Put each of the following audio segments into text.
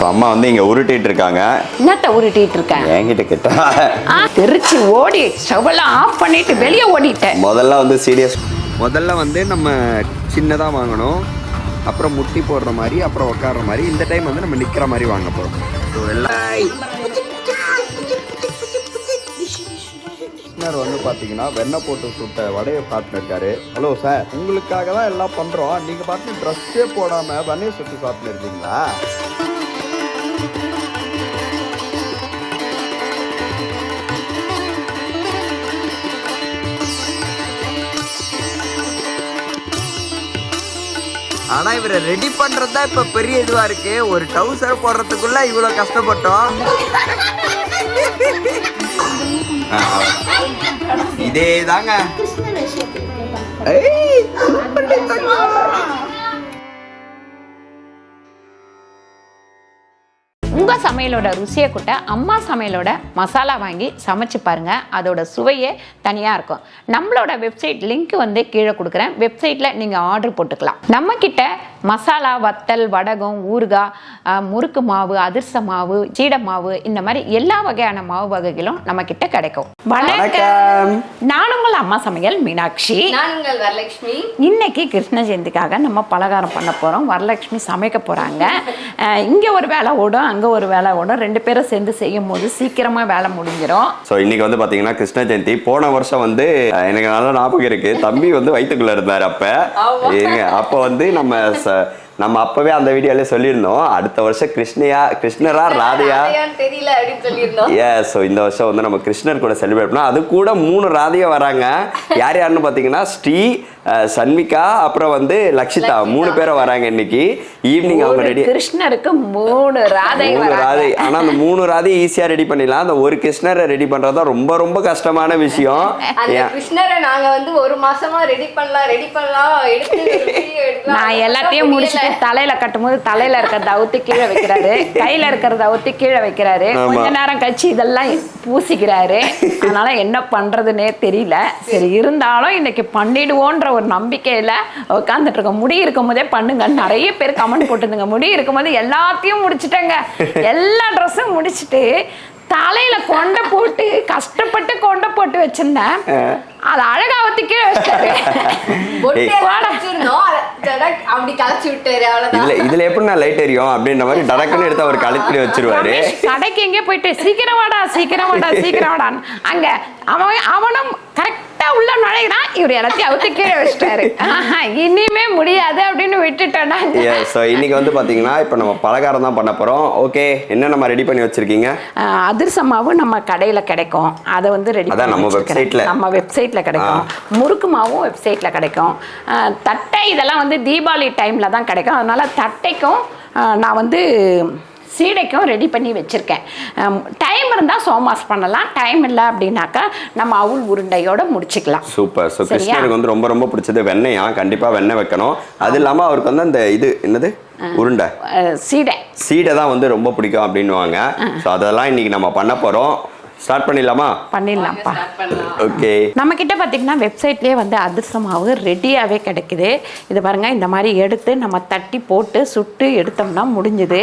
So அம்மா வந்து இங்கே உருட்டிட்டு இருக்காங்க. என்னத்த உருட்டிட்டு இருக்கேன் என்கிட்ட கிட்ட. தெரிச்சு ஓடி ஸ்டவ்வெல்லாம் ஆஃப் பண்ணிட்டு வெளியே ஓடிட்டேன். முதல்ல வந்து சீரியஸ். முதல்ல வந்து நம்ம சின்னதாக வாங்கணும். அப்புறம் முட்டி போடுற மாதிரி அப்புறம் உட்கார்ற மாதிரி. இந்த டைம் வந்து நம்ம நிற்கிற மாதிரி வாங்க போகிறோம் ஸோ எல்லாம் வந்து பார்த்தீங்கன்னா வெண்ணெய் போட்டு சுட்ட வடையை பார்த்துட்டு இருக்காரு. ஹலோ சார் உங்களுக்காக தான் எல்லாம் பண்ணுறோம் நீங்கள் பார்த்து ட்ரெஸ்ஸே போடாமல் வெண்ணெயை சுட்டு சாப்பிட்டு இருக்கீங்களா? ஆனா இவரை ரெடி பண்றது தான் இப்ப பெரிய இதுவா இருக்கு. ஒரு டவுசர் போடுறதுக்குள்ள இவ்வளவு கஷ்டப்பட்டோம். இதே தாங்க உங்கள் சமையலோட ருசியை கூட்ட அம்மா சமையலோட மசாலா வாங்கி சமைச்சு பாருங்கள் அதோட சுவையே தனியாக இருக்கும். நம்மளோட வெப்சைட் லிங்க் வந்து கீழே கொடுக்குறேன். வெப்சைட்டில் நீங்கள் ஆர்டர் போட்டுக்கலாம். நம்மக்கிட்ட மசாலா வத்தல் வடகம் ஊறுகாய் முறுக்கு மாவு அதிர்ச மாவு சீடை மாவு இந்த மாதிரி எல்லா வகையான மாவு வகைகளும் நம்ம கிட்ட கிடைக்கும். வணக்கம். நான் உங்கள் அம்மா சமையல் மீனாட்சி. நான் உங்கள் வரலட்சுமி. இன்னைக்கு கிருஷ்ண ஜெயந்திக்காக நம்ம பலகாரம் பண்ண போகிறோம் வரலட்சுமி சமைக்க போகிறாங்க இங்கே ஒரு வேலை ஓடும் அங்கே ஒரு வேலை ஓடும். ரெண்டு பேரும் சேர்ந்து செய்யும் போது சீக்கிரமாக வேலை முடிஞ்சிடும் ஸோ இன்னைக்கு வந்து பாத்தீங்கன்னா கிருஷ்ண ஜெயந்தி போன வருஷம் வந்து எனக்கு நல்ல ஞாபகம் இருக்கு. தம்பி வந்து வயிற்றுக்குள்ள இருந்தார் அப்ப. அப்போ வந்து நம்ம ச- நம்ம அப்பவே அந்த வீடியோல சொல்லியிருந்தோம். அடுத்த வருஷம் கிருஷ்ணயா கிருஷ்ணரா ராதையா? ராதையான்னு தெரியல அப்படின்னு சொல்லியிருந்தோம். ஏ ஸோ இந்த வருஷம் வந்து நம்ம கிருஷ்ணர் கூட செலிப்ரேட் பண்ணோம். அது கூட மூணு ராதையா வராங்க. யார் யாருன்னு பார்த்தீங்கன்னா ஸ்ரீ சன்மிகா அப்புறம் வந்து லக்ஷிதா. மூணு பேரும் வராங்க இன்னைக்கு. ஈவினிங் அவங்க ரெடி கிருஷ்ணருக்கு மூணு ராதை மூணு. ராதை. ஆனா அந்த மூணு ராதை ஈஸியா ரெடி பண்ணிடலாம். அந்த ஒரு கிருஷ்ணரை ரெடி பண்றது ரொம்ப ரொம்ப கஷ்டமான விஷயம்? கிருஷ்ணரை நாங்க வந்து ஒரு மாசமா ரெடி பண்ணலாம் ரெடி பண்ணலாம் எடுத்து. நான் எல்லாத்தையும். முடிச்சுட்டு தலையில கட்டும்போது தலையில இருக்கிறத அவுத்து கீழே வைக்கிறாரு. கையில இருக்கிறத அவுத்து கீழே வைக்கிறாரு. கொஞ்ச நேரம் கழிச்சு இதெல்லாம் பூசிக்கிறாரு. அதனால என்ன பண்றதுன்னே தெரியல. சரி இருந்தாலும் இன்னைக்கு பண்ணிடுவோன்ற ஒரு நம்பிக்கையில உட்காந்துட்டு இருக்கோம். முடி இருக்கும் போதே பண்ணுங்க. நிறைய பேர் கமெண்ட் போட்டுருந்துங்க. முடி இருக்கும் போது எல்லாத்தையும் முடிச்சிட்டேங்க. எல்லா ட்ரெஸ்ஸும் முடிச்சிட்டு தலையில கொண்டை போட்டு கஷ்டப்பட்டு கொண்டை போட்டு வச்சிருந்தேன். அது அழகா அவுத்து கீழே வச்சிட்டாரு. பொட்டு ஏய். எல்லாம் வச்சிருந்தோம். அதை ஜடக் அப்படி கலைச்சு விட்டாரு அவ்வளவுதான். இதுல இதுல எப்படி நான் லைட் எரியும் அப்படின்ற மாதிரி டடக்குன்னு எடுத்து அவர் கழுத்துல வச்சிருவாரு. கடைக்கு எங்கே போயிட்டு சீக்கிரம் வாடா சீக்கிரம் வாடா சீக்கிரம் வாடான்னு. அங்க அவன் அவனும் கரெக்டா உள்ள நுழைகிறான் இவர் எல்லாத்தையும் அவுத்து கீழே வச்சிட்டாரு. இனிமே முடியாது அப்படின்னு விட்டுட்டோம்னா ஏ ஸோ இன்னைக்கு வந்து பாத்தீங்கன்னா இப்போ நம்ம பலகாரம் தான் பண்ண போறோம். ஓகே என்ன நம்ம ரெடி பண்ணி வச்சிருக்கீங்க? ஆஹ், அதிரசமாவு நம்ம கடையில கிடைக்கும். அதை வந்து ரெடி அதான் நம்ம websiteல. நம்ம வெப்சைட்ல கிடைக்கும். முறுக்கு மாவும் வெப்சைட்ல கிடைக்கும். தட்டை இதெல்லாம் வந்து தீபாவளி டைம்ல தான் கிடைக்கும். அதனால தட்டைக்கும் நான் வந்து சீடைக்கும் ரெடி பண்ணி வச்சுருக்கேன். டைம் இருந்தால் சோமாஸ் பண்ணலாம். டைம் இல்லை அப்படின்னாக்கா நம்ம அவுள் உருண்டையோட முடிச்சுக்கலாம். சூப்பர். ஸோ? கிருஷ்ணருக்கு வந்து ரொம்ப ரொம்ப பிடிச்சது வெண்ணெயா? கண்டிப்பா வெண்ணெய் வைக்கணும். அது இல்லாம அவருக்கு வந்து அந்த இது என்னது? உருண்டை. சீடை. சீடை தான் வந்து ரொம்ப பிடிக்கும் அப்படின்னுவாங்க. ஸோ அதெல்லாம் இன்னைக்கு நம்ம பண்ண போறோம். ஸ்டார்ட் பண்ணிடலாமா? பண்ணிடலாம்ப்பா. ஓகே நம்ம கிட்ட பார்த்தீங்கன்னா வெப்சைட்லேயே வந்து அதிரச மாவு ரெடியாகவே கிடைக்குது. இது பாருங்க இந்த மாதிரி எடுத்து நம்ம தட்டி போட்டு சுட்டு எடுத்தோம்னா முடிஞ்சுது.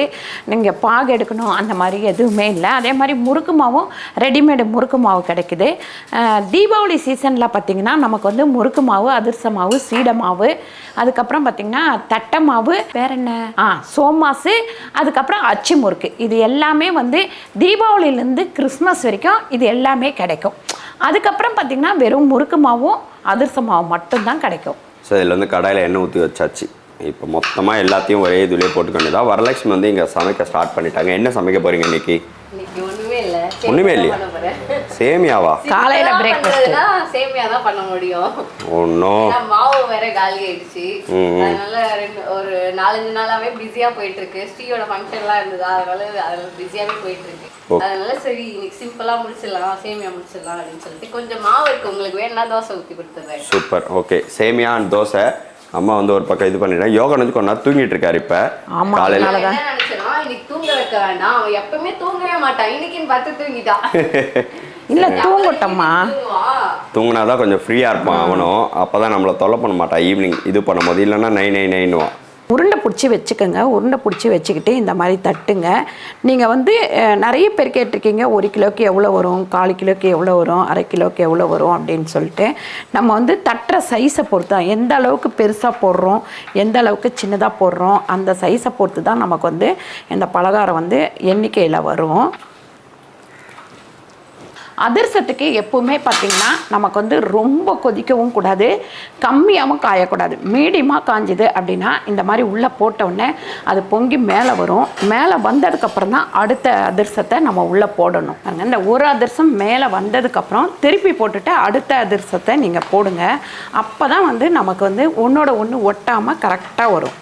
நீங்கள் பாகு எடுக்கணும் அந்த மாதிரி எதுவுமே இல்லை. அதே மாதிரி முறுக்கு மாவும் ரெடிமேடு முறுக்கு மாவு கிடைக்குது. தீபாவளி சீசனில் பார்த்தீங்கன்னா நமக்கு வந்து முறுக்கு மாவு அதிரச மாவு சீடை மாவு அதுக்கப்புறம் பார்த்தீங்கன்னா தட்டை மாவு வேற என்ன? ஆ சோமாசு அதுக்கப்புறம் அச்சு முறுக்கு. இது எல்லாமே வந்து தீபாவளியிலேருந்து கிறிஸ்மஸ் வரைக்கும் இது எல்லாமே கிடைக்கும். அதுக்கப்புறம் பார்த்தீங்கன்னா வெறும் முறுக்கு மாவும் அதிரச மாவும் மட்டும்தான் கிடைக்கும். ஸோ இதில் வந்து கடாயில் எண்ணெய் ஊற்றி வச்சாச்சு. இப்போ மொத்தமாக எல்லாத்தையும் ஒரே இதுலேயே போட்டுக்க வேண்டியதா வரலட்சுமி வந்து இங்கே சமைக்க ஸ்டார்ட் பண்ணிட்டாங்க. என்ன சமைக்க போறீங்க இன்னைக்கு? இன்னைக்கு ஒண்ணுமே இல்ல ஒண்ணுமே இல்லையா? சேமியாவா? காலையில. பண்றதுன்னா சேமியா தான் பண்ண முடியும். ஒன்றும் ஏன்னா மாவு வேற காலி ஆயிடுச்சு. அதனால ரெண்டு ஒரு நாலஞ்சு நாளாவே பிஸியா போயிட்டு இருக்கு ஸ்ரீயோட ஃபங்க்ஷன் எல்லாம் இருந்ததா. அதனால அதுல பிஸியாவே போயிட்டு இருக்கு. அதனால சரி இன்னைக்கு சிம்பிளா முடிச்சிடலாம். சேமியா முடிச்சிடலாம் அப்படின்னு சொல்லிட்டு கொஞ்சம் மாவு இருக்கு உங்களுக்கு வேணா தோசை ஊத்தி கொடுத்துறேன் சூப்பர். ஓகே சேமியா அண்ட் தோசை. அம்மா வந்து ஒரு பக்கம் இது பண்ணிட்டேன் யோகா வந்து கொஞ்ச நேரம் தூங்கிட்டு இருக்காரு இப்போ. காலையில். நான் தூங்க வைக்க வேண்டாம். அவன் எப்பவுமே தூங்கவே மாட்டான். இன்னைக்குன்னு பார்த்து தூங்கிட்டான் இல்லை தூங்கட்டம்மா. தூங்குவான். தூங்கினா தான் கொஞ்சம் ஃப்ரீயாக இருப்பான் அவனும். அப்போ தான் நம்மளை தொல்லை பண்ண மாட்டான். ஈவினிங் இது பண்ணும்போது. இல்லைன்னா நை நை நைன்னுவான் உருண்டை பிடிச்சி வச்சுக்கோங்க. உருண்டை பிடிச்சி வச்சுக்கிட்டு இந்த மாதிரி தட்டுங்க. நீங்கள் வந்து நிறைய பேர் கேட்டிருக்கீங்க ஒரு கிலோக்கு எவ்வளோ வரும் கால் கிலோக்கு எவ்வளோ வரும் அரை கிலோக்கு எவ்வளோ வரும் அப்படின்னு சொல்லிட்டு. நம்ம வந்து தட்டுற சைஸை பொறுத்து தான் எந்த அளவுக்கு பெருசாக போடுறோம் எந்த அளவுக்கு சின்னதாக போடுறோம் அந்த சைஸை பொறுத்து தான் நமக்கு வந்து இந்த பலகாரம் வந்து எண்ணிக்கையில் வரும். அதிர்சத்துக்கு எப்பவுமே பார்த்திங்கன்னா நமக்கு வந்து ரொம்ப கொதிக்கவும் கூடாது கம்மியாகவும் காயக்கூடாது. மீடியமாக காஞ்சுது அப்படின்னா இந்த மாதிரி உள்ளே போட்டவுடனே அது பொங்கி மேலே வரும். மேலே வந்ததுக்கப்புறம் தான் அடுத்த அதிர்சத்தை நம்ம உள்ளே போடணும். பாருங்க, இந்த ஒரு அதிர்சம் மேலே வந்ததுக்கப்புறம் திருப்பி போட்டுட்டு அடுத்த அதிர்சத்தை நீங்கள் போடுங்க. அப்போ தான் வந்து நமக்கு வந்து ஒன்றோட ஒன்று ஒட்டாமல் கரெக்டாக வரும்.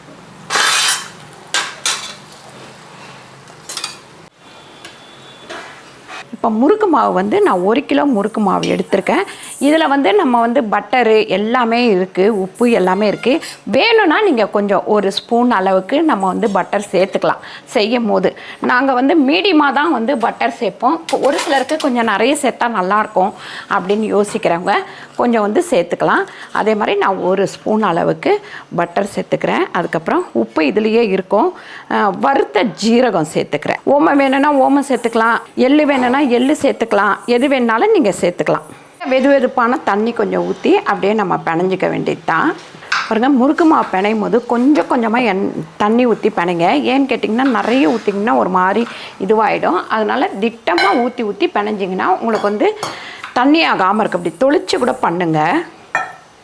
இப்போ முறுக்கு மாவு வந்து நான் ஒரு கிலோ முறுக்கு மாவு எடுத்திருக்கேன். இதில் வந்து நம்ம வந்து பட்டரு எல்லாமே இருக்குது உப்பு எல்லாமே இருக்குது வேணும்னா நீங்கள் கொஞ்சம் ஒரு ஸ்பூன் அளவுக்கு நம்ம வந்து பட்டர் சேர்த்துக்கலாம் செய்யும் போது நாங்கள் வந்து மீடியமாக தான் வந்து பட்டர் சேர்ப்போம். ஒரு சிலருக்கு கொஞ்சம் நிறைய சேர்த்தா நல்லாயிருக்கும் அப்படின்னு யோசிக்கிறவங்க கொஞ்சம் வந்து சேர்த்துக்கலாம். அதே மாதிரி நான் ஒரு ஸ்பூன் அளவுக்கு பட்டர் சேர்த்துக்கிறேன். அதுக்கப்புறம் உப்பு இதுலேயே இருக்கும். வறுத்த ஜீரகம் சேர்த்துக்கிறேன். ஓமம் வேணும்னா ஓமம் சேர்த்துக்கலாம். எள்ளு வேணும்னா எள்ளு சேர்த்துக்கலாம். எது வேணாலும் நீங்கள் சேர்த்துக்கலாம். வெது வெதுப்பான தண்ணி கொஞ்சம் ஊற்றி அப்படியே நம்ம பிணைஞ்சிக்க வேண்டியது தான் பாருங்கள் முறுக்கு மாவு பிணையும் போது கொஞ்சம் கொஞ்சமாக எண் தண்ணி ஊற்றி பிணைங்க. ஏன்னு கேட்டிங்கன்னா நிறைய ஊற்றிங்கன்னா ஒரு மாதிரி இதுவாகிடும் அதனால் திட்டமாக ஊற்றி ஊற்றி பிணைஞ்சிங்கன்னா உங்களுக்கு வந்து தண்ணி ஆகாமல் இருக்கு. அப்படி தொளிச்சு கூட பண்ணுங்கள்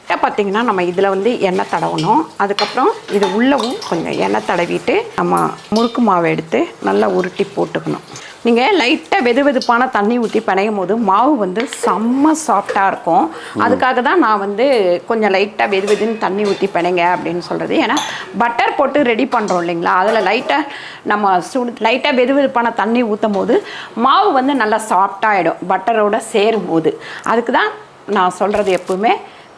பார்த்தீங்கன்னா நம்ம இதில் வந்து எண்ணெய் தடவணும். அதுக்கப்புறம் இது உள்ளவும் கொஞ்சம் எண்ணெய் தடவிட்டு நம்ம முறுக்கு மாவை எடுத்து நல்லா உருட்டி போட்டுக்கணும். நீங்கள் லைட்டாக வெது வெதுப்பான தண்ணி ஊற்றி பிணையும் போது மாவு வந்து செம்ம சாஃப்டாக இருக்கும். அதுக்காக தான் நான் வந்து கொஞ்சம் லைட்டாக வெது வெதுன்னு தண்ணி ஊற்றி பிணைங்க அப்படின்னு சொல்கிறது ஏன்னா பட்டர் போட்டு ரெடி பண்ணுறோம் இல்லைங்களா? அதில் லைட்டாக நம்ம சுடு லைட்டாக வெது வெதுப்பான தண்ணி ஊற்றும் போது மாவு வந்து நல்லா சாஃப்டாகிடும் பட்டரோட சேரும் போது. அதுக்கு தான் நான் சொல்கிறது எப்பவுமே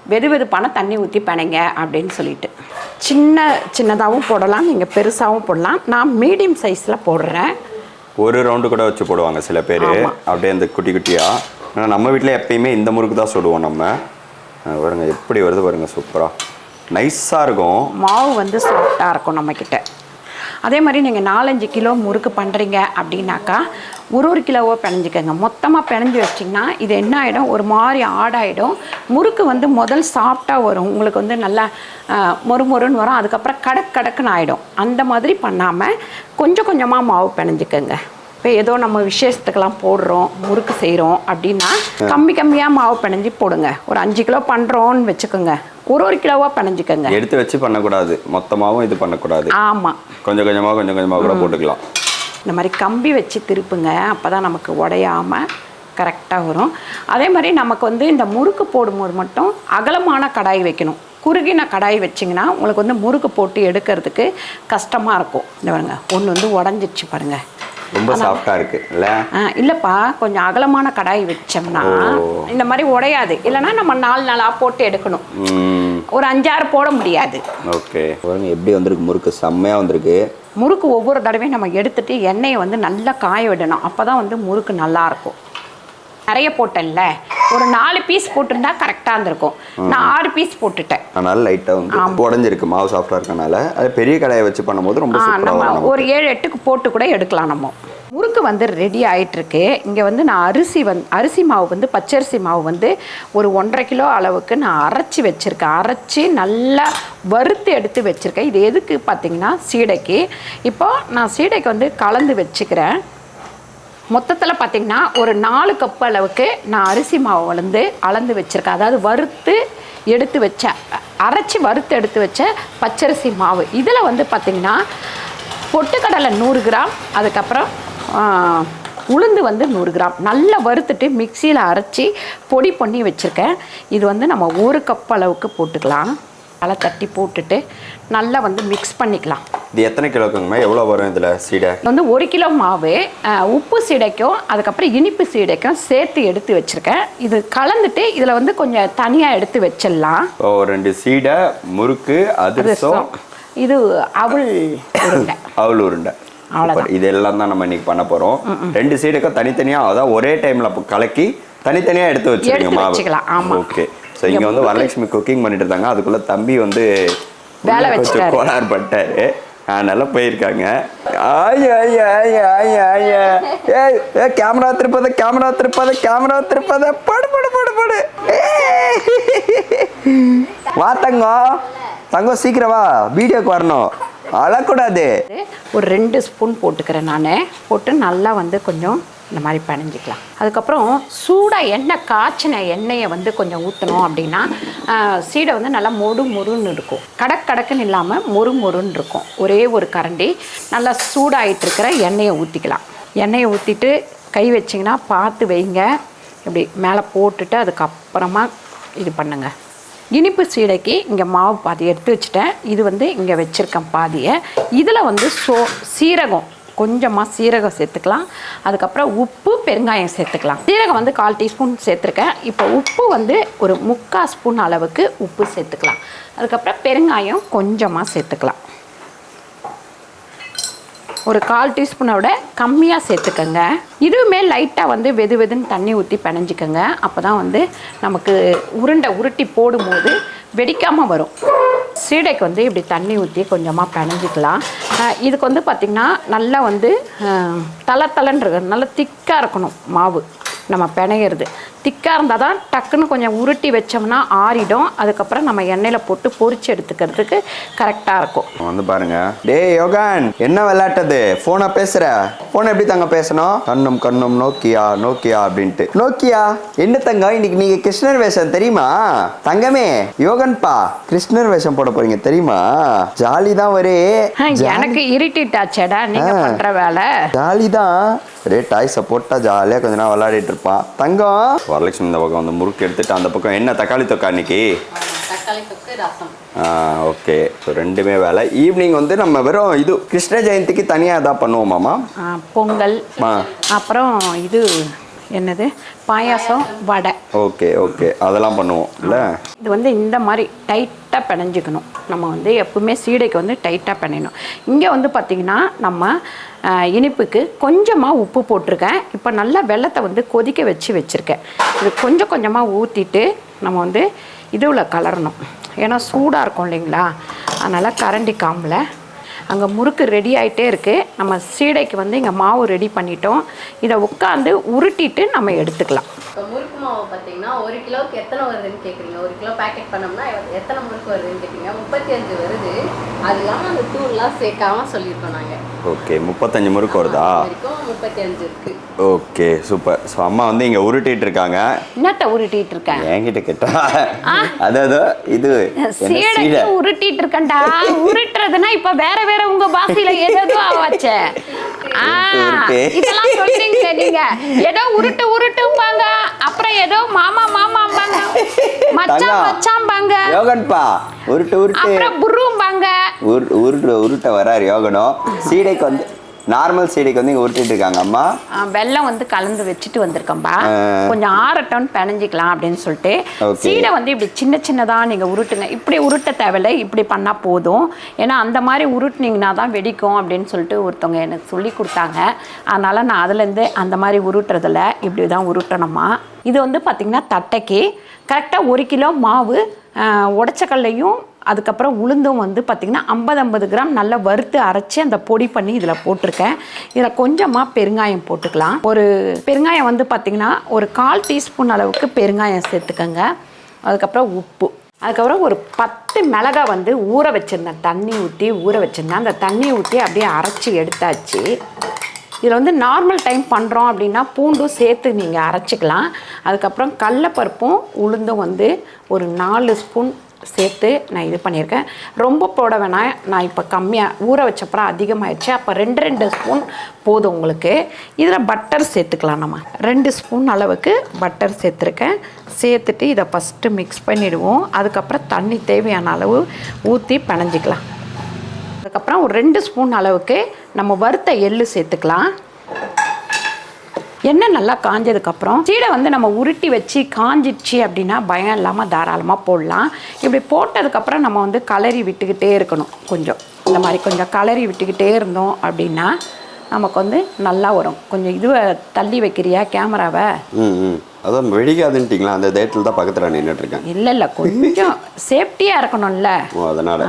வெது வெதுப்பான தண்ணி ஊற்றி பிணைங்க அப்படின்னு சொல்லிட்டு. சின்ன சின்னதாகவும் போடலாம் நீங்கள் பெருசாகவும் போடலாம். நான் மீடியம் சைஸில் போடுறேன். ஒரு ரவுண்டு கூட வச்சு போடுவாங்க சில பேர். அப்படியே இந்த குட்டி குட்டியா. ஆனா நம்ம வீட்டில் எப்பயுமே இந்த முறுக்கு தான் சுடுவோம் நம்ம. அஹ் பாருங்க எப்படி வருது பாருங்க சூப்பரா. நைஸாக இருக்கும். மாவு வந்து சாஃப்டாக இருக்கும் நம்மக்கிட்ட அதே மாதிரி நீங்கள் நாலஞ்சு கிலோ முறுக்கு பண்ணுறீங்க அப்படின்னாக்கா ஒரு ஒரு கிலோவோ பிணைஞ்சிக்கோங்க. மொத்தமாக பிணைஞ்சி வச்சிங்கன்னா இது என்ன ஆகிடும் ஒரு மாதிரி ஆடாயிடும். முறுக்கு வந்து முதல் சாஃப்டாக வரும். உங்களுக்கு வந்து நல்லா மொறு மொறுன்னு வரும். அதுக்கப்புறம் கடக் கடக்குன்னு ஆகிடும் அந்த மாதிரி பண்ணாமல் கொஞ்சம் கொஞ்சமாக மாவு பிணைஞ்சிக்கோங்க. இப்போ ஏதோ நம்ம விசேஷத்துக்கெல்லாம் போடுறோம் முறுக்கு செய்கிறோம் அப்படின்னா கம்மி கம்மியாக மாவு பிணைஞ்சு போடுங்க. ஒரு அஞ்சு கிலோ பண்ணுறோன்னு வச்சுக்கோங்க. ஒரு ஒரு கிலோவாக பிணைஞ்சிக்கோங்க. எடுத்து வச்சு பண்ணக்கூடாது. மொத்தமாகவும் இது பண்ணக்கூடாது. ஆமாம் கொஞ்சம் கொஞ்சமாக கொஞ்சம் கொஞ்சமாக கூட போட்டுக்கலாம். இந்த மாதிரி கம்பி வச்சு திருப்புங்க. அப்போ தான் நமக்கு உடையாமல் கரெக்டாக வரும். அதே மாதிரி நமக்கு வந்து இந்த முறுக்கு போடும்போது மட்டும் அகலமான கடாய் வைக்கணும். குறுகின கடாய் வச்சிங்கன்னா உங்களுக்கு வந்து முறுக்கு போட்டு எடுக்கிறதுக்கு கஷ்டமாக இருக்கும். இந்த பாருங்க ஒன்று வந்து உடஞ்சிருச்சு பாருங்க. ரொம்ப சாஃப்டாக இருக்கு இல்ல? இல்லைப்பா கொஞ்சம் அகலமான கடாய் வச்சோம்னா. இந்த மாதிரி உடையாது. இல்லைன்னா நம்ம நாலு நாளாக போட்டு எடுக்கணும். ஒரு அஞ்சாறு போட முடியாது. ஓகே. எப்படி வந்திருக்கு முறுக்கு. செம்மையாக வந்திருக்கு. முறுக்கு ஒவ்வொரு தடவையும் நம்ம எடுத்துட்டு எண்ணெயை வந்து நல்லா காய விடணும். அப்போ தான் வந்து முறுக்கு நல்லா இருக்கும். நிறைய போட்டேன்ல. ஒரு நாலு பீஸ் போட்டிருந்தா கரெக்டாக இருந்திருக்கும். நான் ஆறு பீஸ் போட்டுட்டேன். அதனால லைட்டாக வந்து உடஞ்சிருக்கு மாவு சாஃப்டாக இருக்கனால. அது பெரிய கடாயை வச்சு பண்ணும்போது ரொம்ப நம்ம ஒரு ஏழு எட்டுக்கு போட்டு கூட எடுக்கலாம் நம்ம. முறுக்கு வந்து ரெடி ஆயிட்டிருக்கு. இங்கே வந்து நான் அரிசி வந்து அரிசி மாவு வந்து பச்சரிசி மாவு வந்து ஒரு ஒன்றரை கிலோ அளவுக்கு நான் அரைச்சி வச்சுருக்கேன். அரைச்சி நல்லா வறுத்து எடுத்து வச்சுருக்கேன். இது எதுக்கு பார்த்தீங்கன்னா சீடைக்கு. இப்போ நான் சீடைக்கு வந்து கலந்து வச்சுக்கிறேன். மொத்தத்தில் பார்த்தீங்கன்னா ஒரு நாலு கப் அளவுக்கு நான் அரிசி மாவு வளர்ந்து அளந்து வச்சுருக்கேன். அதாவது வறுத்து எடுத்து வச்ச அரைச்சி வறுத்து எடுத்து வச்ச பச்சரிசி மாவு. இதில் வந்து பார்த்திங்கன்னா பொட்டுக்கடலை நூறு கிராம் அதுக்கப்புறம் உளுந்து வந்து நூறு கிராம். நல்லா வறுத்துட்டு மிக்சியில் அரைச்சி பொடி பண்ணி வச்சுருக்கேன். இது வந்து நம்ம ஒரு கப் அளவுக்கு போட்டுக்கலாம். நல்லா தட்டி போட்டுட்டு நல்லா வந்து மிக்ஸ் பண்ணிக்கலாம். இது எத்தனை கிலோக்குங்கம்மா? எவ்வளோ வரும் இதில் சீடை? வந்து ஒரு கிலோ மாவு உப்பு சீடைக்கும் அதுக்கப்புறம் இனிப்பு சீடைக்கும் சேர்த்து எடுத்து வச்சுருக்கேன். இது கலந்துட்டு இதில் வந்து கொஞ்சம் தனியாக எடுத்து வச்சிடலாம். ஓ ரெண்டு சீடை முறுக்கு அதிரசம். இது அவள் உருண்டை. அவல் உருண்டை. இது எல்லாம் தான் நம்ம இன்னைக்கு பண்ண போறோம். ரெண்டு சீடுக்கும் தனித்தனியா அதான் ஒரே டைம்ல கலக்கி தனித்தனியா எடுத்து வச்சிருங்க எடுத்து மாவு. வச்சுக்கலாம், ஆமா. ஓகே. ஸோ இங்க வந்து வரலட்சுமி குக்கிங் பண்ணிட்டு இருந்தாங்க. அதுக்குள்ள தம்பி வந்து கொஞ்சம் கோளாறு பட்டாரு. அதனால போயிருக்காங்க. கேமரா திருப்பத கேமரா திருப்பத கேமரா திருப்பத. படு படு படு படு. வா தங்கம். தங்கம் சீக்கிரம் வா. வீடியோக்கு வரணும். அழக்கூடாது. ஒரு ரெண்டு ஸ்பூன் போட்டுக்கிறேன் நான். போட்டு நல்லா வந்து கொஞ்சம் இந்த மாதிரி பணிஞ்சிக்கலாம் அதுக்கப்புறம் சூடாக எண்ணெய் காய்ச்சின எண்ணெயை வந்து கொஞ்சம் ஊற்றணும் அப்படின்னா சீடை வந்து நல்லா மொறு மொறுன்னு இருக்கும். கடக் கடக்குன்னு இல்லாமல் மொறு மொறுன்னு இருக்கும். ஒரே ஒரு கரண்டி. நல்லா சூடாயிட்டு இருக்கிற எண்ணெயை ஊற்றிக்கலாம் எண்ணெயை ஊற்றிட்டு கை வச்சிங்கன்னா பார்த்து வைங்க. இப்படி மேலே போட்டுட்டு அதுக்கப்புறமா இது பண்ணுங்க. இனிப்பு சீடைக்கு இங்கே மாவு பாதி எடுத்து வச்சுட்டேன். இது வந்து இங்கே வச்சுருக்கேன் பாதியை. இதில் வந்து சோ சீரகம் கொஞ்சமாக சீரகம் சேர்த்துக்கலாம். அதுக்கப்புறம் உப்பு பெருங்காயம் சேர்த்துக்கலாம். சீரகம் வந்து கால் டீஸ்பூன் சேர்த்துருக்கேன். இப்போ உப்பு வந்து ஒரு முக்கால் ஸ்பூன் அளவுக்கு உப்பு சேர்த்துக்கலாம். அதுக்கப்புறம் பெருங்காயம் கொஞ்சமாக சேர்த்துக்கலாம். ஒரு கால் டீஸ்பூனை விட கம்மியாக சேர்த்துக்கோங்க. இதுவுமே லைட்டாக வந்து வெது வெதுன்னு தண்ணி ஊற்றி பிணைஞ்சிக்கோங்க. அப்போ தான் வந்து நமக்கு உருண்டை உருட்டி போடும்போது வெடிக்காமல் வரும். சீடைக்கு வந்து இப்படி தண்ணி ஊற்றி கொஞ்சமாக பிணைஞ்சிக்கலாம். இதுக்கு வந்து பார்த்திங்கன்னா நல்லா வந்து தலை தலைன்னு நல்லா திக்காக இருக்கணும் மாவு. நம்ம பிணையிறது. திக்காக இருந்தால் தான் டக்குன்னு கொஞ்சம் உருட்டி வச்சோம்னா ஆறிடும். அதுக்கப்புறம் நம்ம எண்ணெயில் போட்டு பொரிச்சு எடுத்துக்கிறதுக்கு கரெக்டாக இருக்கும். வந்து பாருங்க. டேய் யோகான் என்ன விளையாட்டது? போனை பேசுற? போனை எப்படி தங்க பேசணும்? கண்ணும் கண்ணும் நோக்கியா நோக்கியா அப்படின்ட்டு. நோக்கியா? என்ன தங்கம் இன்னைக்கு நீங்க கிருஷ்ணர் வேஷம் தெரியுமா? தங்கமே யோகன்பா கிருஷ்ணர் வேஷம் போட போறீங்க தெரியுமா? ஜாலி தான் ஒரே எனக்கு இரிட்டேட் ஆச்சேடா நீங்க. பண்ற வேலை. ஜாலி தான் ஒரே டாய்ஸை போட்டா ஜாலியாக கொஞ்ச நேரம் விளையாடிட்டு இருப்பான் தங்கம். வரலட்சுமி இந்த பக்கம் வந்து முறுக்கு எடுத்துட்டு அந்த பக்கம் என்ன? தக்காளி தொக்கா இன்னைக்கு? ஓகே. ஸோ ரெண்டுமே வேலை. ஈவினிங் வந்து நம்ம வெறும் இது கிருஷ்ண ஜெயந்திக்கு தனியாக எதாவது பண்ணுவோமாமா பொங்கல். அப்புறம் இது என்னது? பாயாசம் வடை. Okay okay. அதெல்லாம் பண்ணுவோம் இல்லை? இது வந்து இந்த மாதிரி டைட்டாக பிணைஞ்சிக்கணும். நம்ம வந்து எப்பவுமே சீடைக்கு வந்து டைட்டாக பிணையணும். இங்கே வந்து பார்த்திங்கன்னா நம்ம இனிப்புக்கு கொஞ்சமாக உப்பு போட்டிருக்கேன். இப்போ நல்லா வெள்ளத்தை வந்து கொதிக்க வச்சு வச்சுருக்கேன். இது கொஞ்சம் கொஞ்சமாக ஊற்றிட்டு நம்ம வந்து இதுவில் கலரணும். ஏன்னா சூடாக இருக்கும் இல்லைங்களா? அதனால் கரண்டி காம்பில் அங்கே முறுக்கு ரெடி ஆகிட்டே இருக்குது நம்ம சீடைக்கு வந்து இங்கே மாவு ரெடி பண்ணிட்டோம். இதை உட்காந்து உருட்டிட்டு நம்ம எடுத்துக்கலாம். இப்போ முறுக்கு மாவு பார்த்தீங்கன்னா ஒரு கிலோவுக்கு எத்தனை வருதுன்னு கேட்குறீங்க ஒரு கிலோ பேக்கெட் பண்ணோம்னா எத்தனை முறுக்கு வருதுன்னு கேட்குறீங்க முப்பத்தி அஞ்சு வருது. அது இல்லாமல் அந்த தூள்லாம் சேர்க்காம சொல்லியிருக்கோம் நாங்கள் ஓகே முப்பத்தஞ்சு முறுக்கு வருதா? முப்பத்தி அஞ்சு இருக்கு. Okay super. ஸோ அம்மா வந்து இங்கே உருட்டிட்டு இருக்காங்க. என்னத்தை உருட்டிட்டு இருக்கேன் என்கிட்ட கேட்டா? அதாவது இது சீடை? உருட்டிட்டு இருக்கேன்டா. உருட்டுறதுன்னா இப்ப வேற வேற உங்க பாஷையில ஏதோ உருட்டு. இதெல்லாம் சொல்றீங்க நீங்க. ஏதோ உருட்டு உருட்டும்பாங்க. அப்புறம் ஏதோ மாமா மாமாம்பாங்க. மச்சான். மச்சாம்பாங்க. யோகன்பா உருட்டு உருட்டு. அப்புறம் புரும்பாங்க உரு உருட்டு உருட்ட வராரு யோகனும் சீடைக்கு வந்து நார்மல் சீடைக்கு வந்து இங்கே உருட்டிட்டு இருக்காங்க அம்மா. ஆ, வெல்லம் வந்து கலந்து வச்சுட்டு வந்திருக்கேன்பா. ஆ. கொஞ்சம் ஆறட்டும் பிணைஞ்சிக்கலாம் அப்படின்னு சொல்லிட்டு. சீடை வந்து இப்படி சின்ன சின்னதாக நீங்கள் உருட்டுங்க. இப்படி உருட்ட தேவையில்லை இப்படி பண்ணால் போதும். ஏன்னா அந்த மாதிரி உருட்டுனீங்கன்னா தான் வெடிக்கும் அப்படின்னு சொல்லிட்டு ஒருத்தவங்க எனக்கு சொல்லி கொடுத்தாங்க. அதனால் நான் அதுலேருந்து அந்த மாதிரி உருட்டுறதில்ல இப்படி தான் உருட்டணுமா இது வந்து பார்த்திங்கன்னா தட்டைக்கு. கரெக்டாக ஒரு கிலோ மாவு உடச்சக்கல்லையும் அதுக்கப்புறம் உளுந்தும் வந்து பார்த்திங்கன்னா ஐம்பது ஐம்பது கிராம் நல்லா வறுத்து அரைச்சி அந்த பொடி பண்ணி இதில் போட்டிருக்கேன். இதில் கொஞ்சமாக பெருங்காயம் போட்டுக்கலாம். ஒரு பெருங்காயம் வந்து பார்த்திங்கன்னா ஒரு கால் டீஸ்பூன் அளவுக்கு பெருங்காயம் சேர்த்துக்கோங்க. அதுக்கப்புறம் உப்பு. அதுக்கப்புறம் ஒரு பத்து மிளகாய் வந்து ஊற வச்சுருந்தேன். தண்ணி ஊற்றி ஊற வச்சுருந்தேன். அந்த தண்ணி ஊற்றி அப்படியே அரைச்சி எடுத்தாச்சு. இதில் வந்து நார்மல் டைம் பண்ணுறோம் அப்படின்னா பூண்டும் சேர்த்து நீங்கள் அரைச்சிக்கலாம். அதுக்கப்புறம் கடலப்பருப்பும் உளுந்தும் வந்து ஒரு நாலு ஸ்பூன் சேர்த்து நான் இது பண்ணியிருக்கேன். ரொம்ப போட வேணாம். நான் இப்போ கம்மியாக ஊற வச்சப்பறம் அதிகமாகிடுச்சு அப்போ ரெண்டு ரெண்டு ஸ்பூன் போதும் உங்களுக்கு. இதில் பட்டர் சேர்த்துக்கலாம் நம்ம. ரெண்டு ஸ்பூன் அளவுக்கு பட்டர் சேர்த்துருக்கேன். சேர்த்துட்டு இதை ஃபஸ்ட்டு மிக்ஸ் பண்ணிவிடுவோம் அதுக்கப்புறம் தண்ணி தேவையான அளவு ஊற்றி பிணைஞ்சிக்கலாம். அதுக்கப்புறம் ஒரு ரெண்டு ஸ்பூன் அளவுக்கு நம்ம வறுத்த எள்ளு சேர்த்துக்கலாம். எண்ணெய் நல்லா காஞ்சதுக்கப்புறம் சீடை வந்து நம்ம உருட்டி வச்சு காஞ்சிடுச்சு அப்படின்னா பயம் இல்லாமல் தாராளமாக போடலாம். இப்படி போட்டதுக்கப்புறம் நம்ம வந்து கலரி விட்டுக்கிட்டே இருக்கணும். கொஞ்சம். இந்த மாதிரி கொஞ்சம் கலரி விட்டுக்கிட்டே இருந்தோம் அப்படின்னா நமக்கு வந்து நல்லா வரும். கொஞ்சம் இதுவை தள்ளி வைக்கிறியா கேமராவை? அதான் வெடிக்காதுன்ட்டிங்களா? அந்த டேட்டில் தான் பக்கத்தில் நின்றுட்டு இருக்கேன். இல்லை இல்லை கொஞ்சம் சேஃப்டியாக இருக்கணும்ல. ஓ அதனால்.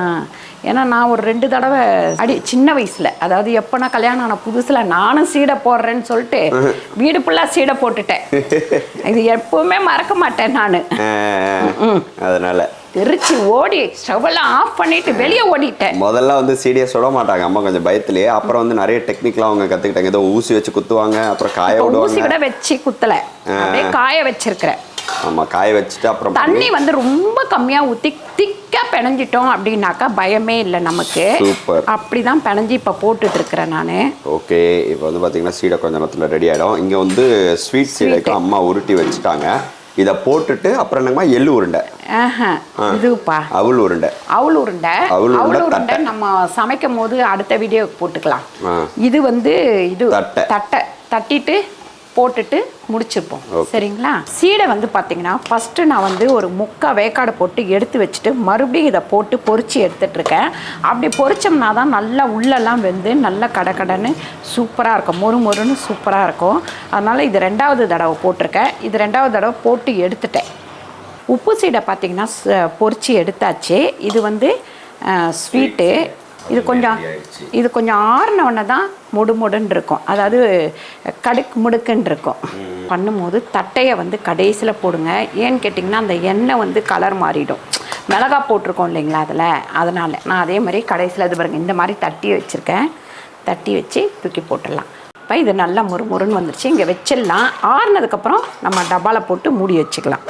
ஏன்னா நான் ஒரு ரெண்டு தடவை அடி சின்ன வயசில் அதாவது எப்போ நான் கல்யாணம் ஆன புதுசில் நானும் சீடை போடுறேன்னு சொல்லிட்டு வீடு ஃபுல்லாக சீடை போட்டுட்டேன். இது எப்பவுமே மறக்க மாட்டேன் நான். அதனால். தெரிச்சு ஓடி ஸ்டவ்வெல்லாம் ஆஃப் பண்ணிட்டு வெளியே ஓடிட்டேன். முதல்ல வந்து சீடியை சுட மாட்டாங்க. அம்மா கொஞ்சம் பயத்துலயே. அப்புறம் வந்து நிறைய டெக்னிக்லாம் அவங்க கற்றுக்கிட்டாங்க ஏதோ ஊசி வச்சு குத்துவாங்க அப்புறம் காய இப்போ ஊசி விடுவாங்க விட வச்சு குத்தலை. அப்படியே காய வச்சிருக்கிறேன். ஆமாம் காய வச்சுட்டு அப்புறம் தண்ணி வந்து ரொம்ப கம்மியாக ஊற்றி திக்காக பிணைஞ்சிட்டோம் அப்படின்னாக்கா பயமே இல்லை நமக்கு. Super. அப்படிதான் பிணைஞ்சு இப்போ போட்டுட்டு இருக்கிறேன் நான். ஓகே இப்போ வந்து பார்த்தீங்கன்னா சீடை கொஞ்ச நேரத்தில் ரெடி ஆகிடும் இங்கே வந்து ஸ்வீட் சீடைக்கு அம்மா உருட்டி வச்சுட்டாங்க. இதை போட்டுட்டு அப்புறம் என்னங்கம்மா எள்ளு உருண்டை. இதுப்பா. அவுள் உருண்டை. அவுள் உருண்டை, அவுள் உருண்டை. நம்ம சமைக்கும் போது அடுத்த வீடியோ போட்டுக்கலாம். இது வந்து இது தட்டை. தட்டை. தட்டிட்டு போட்டுட்டு முடிச்சிருப்போம். சரிங்களா? சீடை வந்து பார்த்தீங்கன்னா ஃபஸ்ட்டு நான் வந்து ஒரு முக்கா வேக்காடை போட்டு எடுத்து வச்சுட்டு மறுபடியும் இதை போட்டு பொரிச்சு எடுத்துட்டு இருக்கேன். அப்படி பொரிச்சோம்னா தான் நல்லா உள்ளெல்லாம் வெந்து நல்லா கடகடன்னு சூப்பராக இருக்கும். மொறு மொறுன்னு சூப்பராக இருக்கும். அதனால் இது ரெண்டாவது தடவை போட்டிருக்கேன். இது ரெண்டாவது தடவை போட்டு எடுத்துட்டேன். உப்பு சீடை பார்த்தீங்கன்னா ச- பொரிச்சு எடுத்தாச்சு. இது வந்து ஸ்வீட்டு. இது கொஞ்சம் இது கொஞ்சம் ஆறினவுடனே தான் முடு முடுன்னு இருக்கும். அதாவது கடுக்கு முடுக்குன்னு இருக்கும். பண்ணும்போது தட்டையை வந்து கடைசியில் போடுங்க. ஏன்னு கேட்டிங்கன்னா அந்த எண்ணெய் வந்து கலர் மாறிடும். மிளகா போட்டிருக்கோம் இல்லைங்களா அதில்? அதனால் நான் அதே மாதிரி கடைசியில் இது பாருங்க இந்த மாதிரி தட்டி வச்சுருக்கேன். தட்டி வச்சு தூக்கி போட்டுடலாம். இப்போ இது நல்லா முறு முறுன்னு வந்துருச்சு. இங்கே வச்சிடலாம். ஆறுனதுக்கப்புறம் நம்ம டப்பாவில் போட்டு மூடி வச்சுக்கலாம்.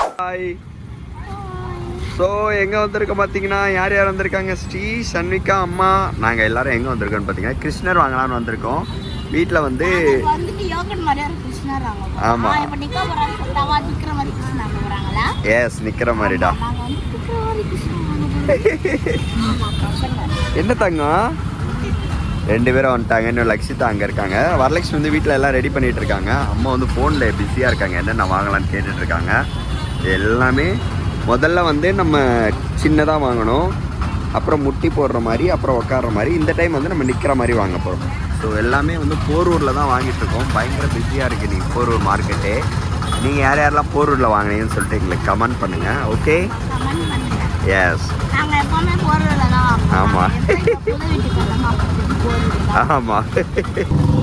ஸோ எங்கே வந்திருக்கோம் பார்த்தீங்கன்னா யார் யார் வந்திருக்காங்க? ஸ்ரீ சன்விகா அம்மா. நாங்கள் எல்லாரும் எங்கே வந்திருக்கோம்னு பார்த்தீங்கன்னா கிருஷ்ணர் வாங்கலாம்னு வந்திருக்கோம். வீட்டில் வந்து வந்துட்டு யோகன் மாதிரியா இருக்கு கிருஷ்ணர் வாங்க ஆமா. இப்ப நிக்க போறாங்க சொல்லிட்டாவா நிக்கிற மாதிரி கிருஷ்ணர் வாங்க போறாங்களா? எஸ் நிற்கிற மாதிரிடா. என்ன தங்கம் ரெண்டு பேரும் வந்துட்டாங்க. இன்னும் லக்ஷிதா அங்கே இருக்காங்க. வரலட்சுமி வந்து வீட்டில் எல்லாம் ரெடி பண்ணிட்டு இருக்காங்க. அம்மா வந்து ஃபோனில் பிஸியாக இருக்காங்க. என்னென்ன வாங்கலாம்னு கேட்டுட்டு இருக்காங்க. இது எல்லாமே முதல்ல வந்து நம்ம சின்னதாக வாங்கணும். அப்புறம் முட்டி போடுற மாதிரி அப்புறம் உட்கார்ற மாதிரி. இந்த டைம் வந்து நம்ம நிற்கிற மாதிரி வாங்க போகிறோம் ஸோ எல்லாமே வந்து போரூரில் தான் வாங்கிட்டு இருக்கோம். பயங்கர பிஸியாக இருக்குது நீங்கள் போரூர் மார்க்கெட்டே நீங்கள் யார் யாரெல்லாம் போரூரில் வாங்கினீங்கன்னு சொல்லிட்டு எங்களுக்கு கமெண்ட் பண்ணுங்கள் ஓகே எஸ் ஆமாம் ஆமாம்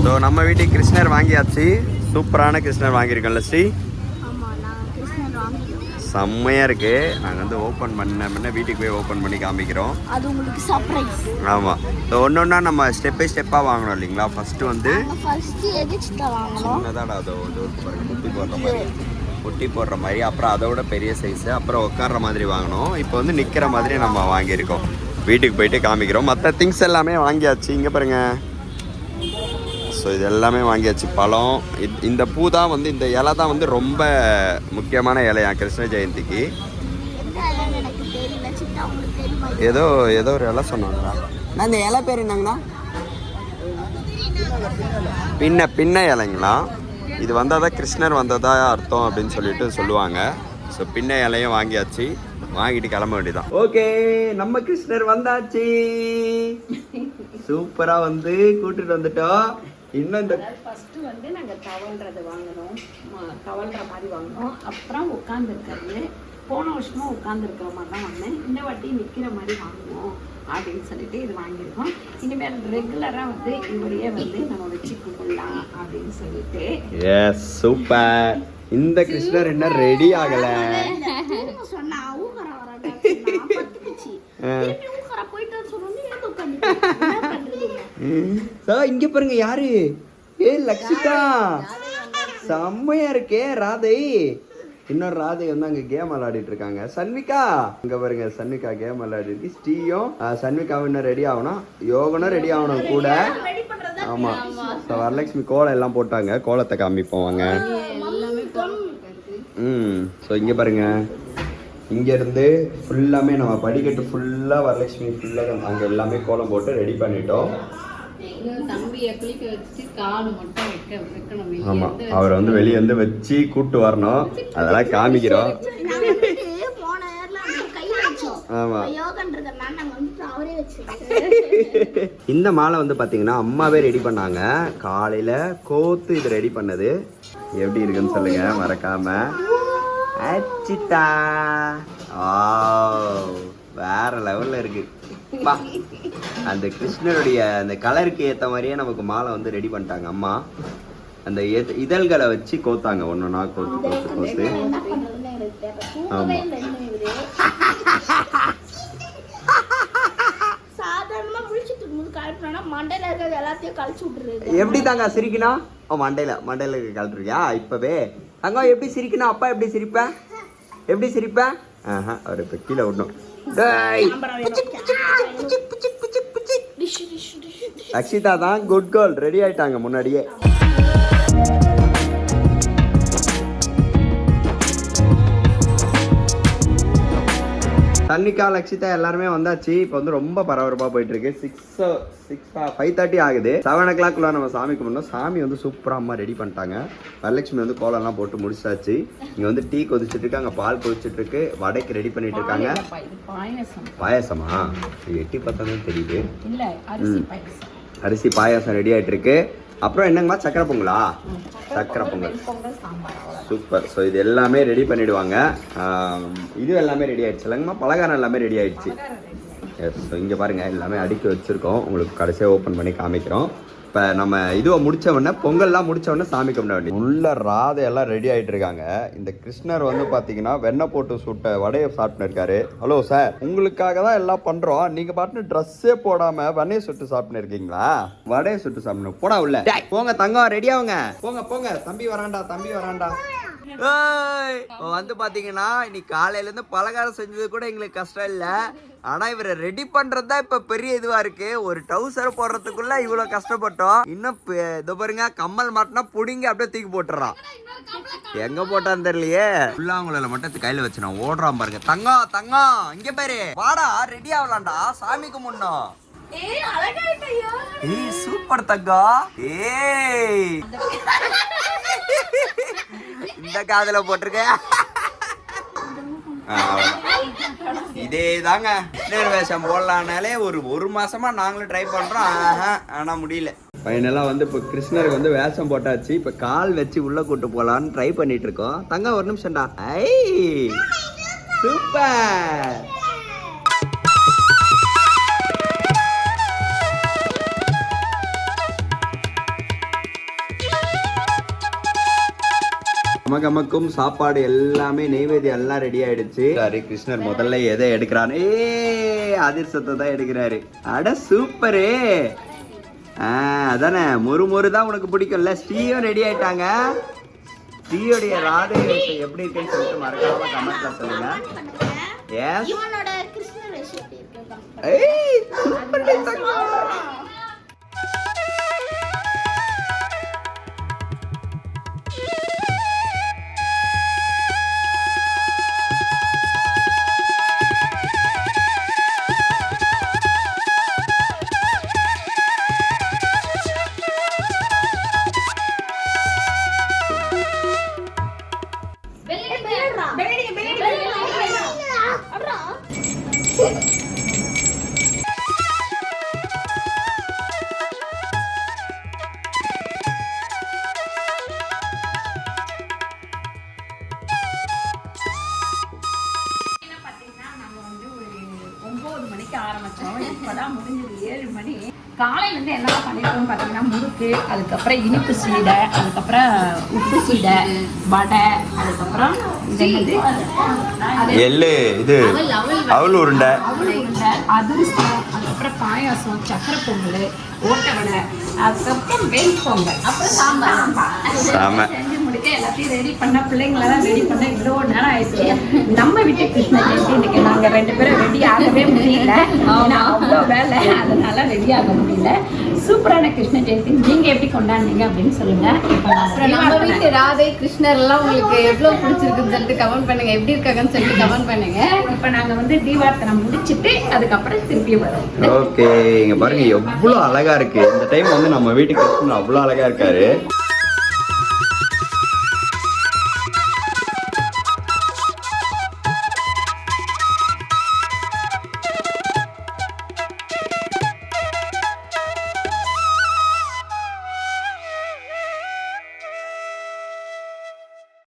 ஸோ நம்ம வீட்டுக்கு கிருஷ்ணர் வாங்கியாச்சு. சூப்பரான கிருஷ்ணர் வாங்கியிருக்கோம்ல ஸ்ரீ ஆமா நாங்க கிருஷ்ணர் வாங்கிட்டோம் செம்மையாக இருக்குது நாங்கள் வந்து ஓப்பன் பண்ண முன்ன வீட்டுக்கு போய் ஓப்பன் பண்ணி காமிக்கிறோம். அது உங்களுக்கு சர்ப்ரைஸ் ஆமாம் ஸோ ஒன்று ஒன்றா நம்ம ஸ்டெப் பை ஸ்டெப்பாக வாங்கணும் இல்லைங்களா? ஃபஸ்ட்டு வந்து நாங்க ஃபர்ஸ்ட் எது சித்தா வாங்கணும்? சின்னதாடா அதோ பாருங்க. முட்டி போடுற மாதிரி. முட்டி போடுற மாதிரி. அப்புறம் அதோட பெரிய சைஸு அப்புறம் உட்கார்ற மாதிரி வாங்கணும். இப்போ வந்து நிற்கிற மாதிரி நம்ம வாங்கியிருக்கோம். வீட்டுக்கு போயிட்டு காமிக்கிறோம். மற்ற திங்ஸ் எல்லாமே வாங்கியாச்சு. இங்கே பாருங்க. ஸோ இது எல்லாமே வாங்கியாச்சு. பழம் இந்த பூ தான் வந்து இந்த இலை தான் வந்து ரொம்ப முக்கியமான இலையா கிருஷ்ண ஜெயந்திக்கு? ஏதோ ஏதோ ஒரு இலை சொன்னாங்களா? நான் இந்த இலை பேர் என்னங்கண்ணா? பின்ன பின்ன இலைங்களா? இது வந்தால் தான் கிருஷ்ணர் வந்ததா அர்த்தம் அப்படின்னு சொல்லிட்டு சொல்லுவாங்க. ஸோ பின்ன இலையும் வாங்கியாச்சு. வாங்கிட்டு கிளம்ப வேண்டியதான் ஓகே நம்ம கிருஷ்ணர் வந்தாச்சு. சூப்பராக வந்து கூட்டிட்டு வந்துட்டோம். இன்னும் இந்த ஃபஸ்ட்டு வந்து நாங்கள் தவழ்றது வாங்கினோம் தவழ்ற மாதிரி வாங்கினோம் அப்புறம் உட்காந்துருக்கிறது போன வருஷமும் உட்காந்துருக்கிற மாதிரி தான் வாங்கினேன் இந்த வாட்டி நிற்கிற மாதிரி வாங்குவோம் அப்படின்னு சொல்லிட்டு இது வாங்கியிருக்கோம். இனிமேல் ரெகுலராக வந்து இவரையே வந்து நம்ம வச்சு கும்பிடலாம் அப்படின்னு சொல்லிட்டு. எஸ் சூப்பர் இந்த கிருஷ்ணர் இன்னும் ரெடி ஆகல. சொன்னா ஊக்கற பத்துக்குச்சு. திருப்பி ஊக்கற போயிட்டு சொன்னோன்னே உட்காந்து சார் இங்கே இங்க பாருங்க யாரு? ஏ லக்ஷிதா. செம்மையா இருக்கே ராதை. இன்னொரு ராதை வந்து அங்க கேம் விளையாடிட்டு இருக்காங்க. சன்விகா இங்க பாருங்க சன்விகா கேம் விளையாடிட்டு இருக்கு. ஸ்ரீயும் சன்விகாவும் இன்னும் ரெடி ஆகணும். யோகனும் ரெடி ஆகணும் கூட. ஆமா. ஸோ வரலட்சுமி கோலம் எல்லாம் போட்டாங்க. கோலத்தை காமிப்போம் வாங்க. ம் ஸோ இங்கே பாருங்க. இங்கேருந்து ஃபுல்லாமே நம்ம படிக்கட்டு ஃபுல்லாக வரலட்சுமி ஃபுல்லாக அங்கே எல்லாமே கோலம் போட்டு ரெடி பண்ணிட்டோம். தம்பியை குளிக்க வச்சுட்டு காலு மட்டும் வைக்க வைக்கணும். வெளியே ஆமா அவரை வந்து வெளியே வந்து வச்சு கூட்டு வரணும். அதெல்லாம் காமிக்கிறோம். இந்த மாலை வந்து பாத்தீங்கன்னா அம்மாவே ரெடி பண்ணாங்க. காலையில கோத்து இது ரெடி பண்ணது. எப்படி இருக்குன்னு சொல்லுங்க மறக்காம. அச்சிட்டா. ஆவ், வேற லெவல்ல இருக்கு. அந்த கிருஷ்ணருடைய அந்த கலருக்கு ஏத்த மாதிரியே நமக்கு மாலை வந்து ரெடி பண்ணிட்டாங்க. அம்மா அந்த இதழ்களை வச்சு கோத்தாங்க. ஒன்னொன்னா கோத்து கோத்து கோத்து. கழிச்சு விட்டுருது எப்படி தாங்க சிரிக்கணும் ஓ மண்டையில மண்டையில கலட்டுருக்கியா இப்பவே. தங்கம் எப்படி சிரிக்கணும் அப்பா எப்படி சிரிப்ப? எப்படி சிரிப்ப? ஆஹா அவர் இப்போ கீழே விடணும். அக்ஷிதா தான் குட் கேர்ள் ரெடி ஆயிட்டாங்க முன்னாடியே. தண்ணிக்கால் அக்ஷிதா எல்லாருமே வந்தாச்சு. இப்போ வந்து ரொம்ப பரபரப்பாக போயிட்டு இருக்கு சிக்ஸ் சிக்ஸ் ஃபைவ் தேர்ட்டி ஆகுது. செவன் ஓ கிளாக்குள்ள நம்ம சாமி கும்பிடணும். சாமி வந்து சூப்பராக அம்மா ரெடி பண்ணிட்டாங்க. வரலட்சுமி வந்து கோலம்லாம் போட்டு முடிச்சாச்சு. இங்கே வந்து டீ கொதிச்சிட்டு இருக்கு. அங்கே பால் கொதிச்சிட்டு இருக்கு. வடைக்கு ரெடி பண்ணிட்டு இருக்காங்க. பாயசம். எட்டி பார்த்தா தெரியுது. இல்ல அரிசி பாயசம். அரிசி பாயாசம் ரெடி ஆயிட்டு இருக்கு. அப்புறம் என்னங்கம்மா? சக்கரை பொங்கலா? சக்கரை பொங்கல். சூப்பர். ஸோ இது எல்லாமே ரெடி பண்ணிடுவாங்க. ஆம், இது எல்லாமே ரெடி ஆயிடுச்சு. இல்லைங்கம்மா பலகாரம் எல்லாமே ரெடி ஆயிடுச்சு. எஸ் ஸோ இங்கே பாருங்க எல்லாமே அடுக்கி வச்சிருக்கோம். உங்களுக்கு கடைசியாக ஓப்பன் பண்ணி காமிக்கிறோம். இப்போ நம்ம இதுவை முடிச்ச உடனே பொங்கல்லாம் முடிச்ச உடனே சாமி கும்பிட வேண்டியது. உள்ள ராதை எல்லாம் ரெடி ஆயிட்டு இருக்காங்க. இந்த கிருஷ்ணர் வந்து பார்த்தீங்கன்னா வெண்ணெய் போட்டு சுட்ட வடையை சாப்பிட்டு இருக்காரு ஹலோ சார் உங்களுக்காக தான் எல்லாம் பண்ணுறோம் நீங்கள் பாட்டுன்னு ட்ரெஸ்ஸே போடாமல் வெண்ணெயை சுட்டு சாப்பிட்டு இருக்கீங்களா வடையை சுட்டு சாப்பிடணும். போடா உள்ள. போங்க தங்கம் ரெடி ஆகுங்க. போங்க போங்க. தம்பி வரான்டா தம்பி இப்ப வந்து பாத்தீங்கன்னா இன்னைக்கு காலையில இருந்து பலகாரம் செஞ்சது கூட எங்களுக்கு கஷ்டம் இல்ல. ஆனா இவரை ரெடி பண்ணுறது தான் இப்ப பெரிய இதுவா இருக்கு. ஒரு டவுசர் போடுறதுக்குள்ள இவ்வளவு கஷ்டப்பட்டோம். இன்னும் ப- பாருங்க கம்மல் மாட்டினா புடிங்க அப்படியே தூக்கி போட்டுறான். எங்க போட்டான்னு தெரியலையே. புல்லாங்குழல மட்டும் கையில வச்சு நான் ஓடுறான் பாருங்க. தங்கம் தங்கம் இங்க பாரு. வாடா ரெடி ஆகலாம்டா. சாமிக்கு முன்னும் ஏய் சூப்பர் தங்கம் ஏய் இந்த காதுல போட்டிருக்க. இதே தாங்க. கிருஷ்ணர் வேஷம் போடலான்னாலே ஒரு ஒரு மாசமா நாங்களும் ட்ரை பண்றோம். ஆஹா, ஆனா முடியல. ஃபைனலாக வந்து இப்போ கிருஷ்ணருக்கு வந்து வேஷம் போட்டாச்சு. இப்போ கால் வச்சு உள்ள கூட்டு போலான்னு ட்ரை பண்ணிட்டு இருக்கோம். தங்க ஒரு நிமிஷம்டா. ஐ. சூப்பர். நமக்கும் சாப்பாடு எல்லாமே நெய்வேத்தியம் எல்லாம் ரெடி ஆயிடுச்சு. கிருஷ்ணர் முதல்ல எதை எடுக்கிறான்னு ஏ அதிர்ஷ்டத்தை தான் எடுக்கிறாரு. அட சூப்பரு ஆ அதானே மொறு மொறு தான் உனக்கு பிடிக்கும்ல? ஸ்ரீயும் ரெடி ஆயிட்டாங்க. ஸ்ரீயோடைய ராதை எப்படி இருக்குன்னு சொல்லிட்டு மறக்காம கமெண்ட்ல சொல்லுங்க. எஸ் இவனோட கிருஷ்ண ரெசிபி இருக்கு? ஏய் சூப்பர் அதுக்கப்புறம் இனிப்பு சீடை அதுக்கப்புறம் உப்பு சீடை வடை அதுக்கப்புறம் எள்ளு இது அவல் உருண்டை. அதிரசம் அதுக்கப்புறம் பாயாசம் சக்கரை பொங்கல் ஓட்டை வடை அதுக்கப்புறம் வெண் பொங்கல் அப்புறம் சாம்பார். சாம. முடிக்க எல்லாத்தையும் ரெடி பண்ண பிள்ளைங்களெல்லாம் ரெடி பண்ண இவ்வளோ நேரம் ஆயிடுச்சு. நம்ம வீட்டு கிருஷ்ண ஜெயந்தி இன்னைக்கு நாங்க ரெண்டு பேரும் ரெடி ஆகவே முடியல. அவ்வளோ வேலை அதனால ரெடி ஆக முடியல. சூப்பரான கிருஷ்ண ஜெயந்தி. நீங்க எப்படி கொண்டாடுனீங்க அப்படின்னு சொல்லுங்க. இப்போ நான் அப்புறம் நம்ம வீட்டு ராதை கிருஷ்ணர் எல்லாம் உங்களுக்கு எவ்வளவு பிடிச்சிருக்குன்னு சொல்லிட்டு கமெண்ட் பண்ணுங்க. எப்படி இருக்காங்கன்னு சொல்லிட்டு கமெண்ட் பண்ணுங்க. இப்போ நாங்க வந்து தீபார்த்தனை முடிச்சிட்டு அதுக்கப்புறம் திருப்பி வரோம். ஓகே இங்க பாருங்க எவ்வளவு அழகா இருக்கு. இந்த டைம் வந்து நம்ம வீட்டுக்கு கிருஷ்ணன் அவ்வளவு அழகா இருக்காரு.